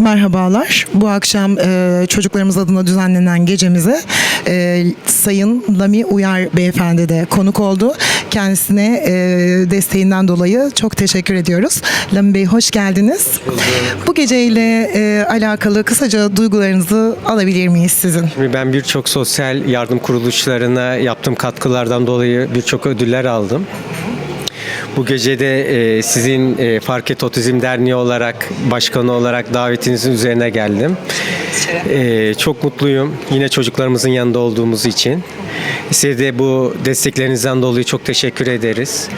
Merhabalar. Bu akşam e, çocuklarımız adına düzenlenen gecemize e, Sayın Lami Uyar Beyefendi de konuk oldu. Kendisine e, desteğinden dolayı çok teşekkür ediyoruz. Lami Bey hoş geldiniz. Bu geceyle e, alakalı kısaca duygularınızı alabilir miyiz sizin? Şimdi Ben birçok sosyal yardım kuruluşlarına yaptığım katkılardan dolayı birçok ödüller aldım. Bu gecede e, sizin e, Fark Et Otizm Derneği olarak, başkanı olarak davetinizin üzerine geldim. E, çok mutluyum yine çocuklarımızın yanında olduğumuz için. Size de bu desteklerinizden dolayı çok teşekkür ederiz.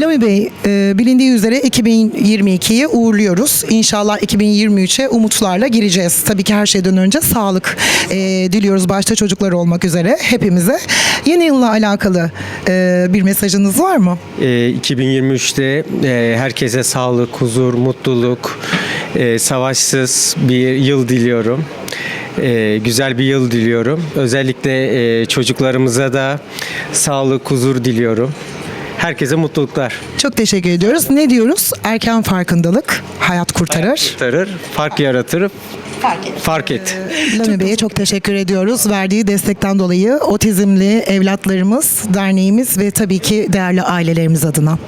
Lami Bey, e, bilindiği üzere 2022'yi uğurluyoruz. İnşallah 2023'e umutlarla gireceğiz. Tabii ki her şeyden önce sağlık e, diliyoruz başta çocuklar olmak üzere hepimize. Yeni yılla alakalı e, bir mesajınız var mı? E, 2023'te e, herkese sağlık, huzur, mutluluk, e, savaşsız bir yıl diliyorum. E, güzel bir yıl diliyorum. Özellikle e, çocuklarımıza da sağlık, huzur diliyorum. Herkese mutluluklar. Çok teşekkür ediyoruz. Ne diyoruz? Erken farkındalık hayat kurtarır. Kurtarır, fark yaratır, fark et. Lami Bey'e çok teşekkür ediyoruz. Verdiği destekten dolayı otizmli evlatlarımız, derneğimiz ve tabii ki değerli ailelerimiz adına.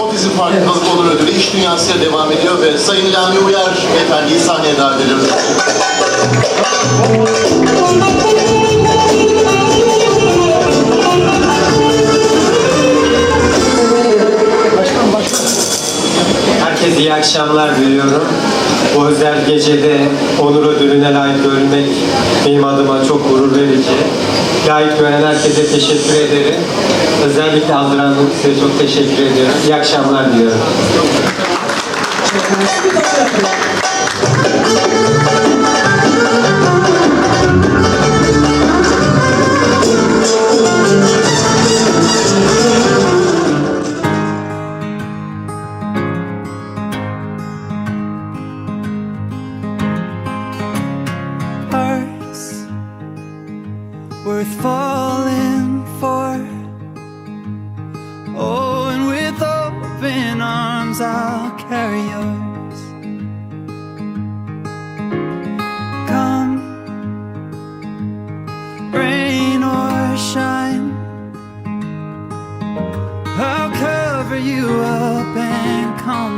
Otizm Farkındalık Olur Ödülü iş dünyasıyla devam ediyor ve Sayın Lami Uyar Beyefendi'yi sahneye davet ediyoruz. Herkese iyi akşamlar diliyorum. Bu özel gecede onur ödülüne layık görülmek benim adıma çok gurur verici. Layık gören herkese teşekkür ederim. Özellikle Azra Hanım size çok teşekkür ediyorum. İyi akşamlar diliyorum. worth falling for. Oh, and with open arms, I'll carry yours. Come, rain or shine, I'll cover you up and calm.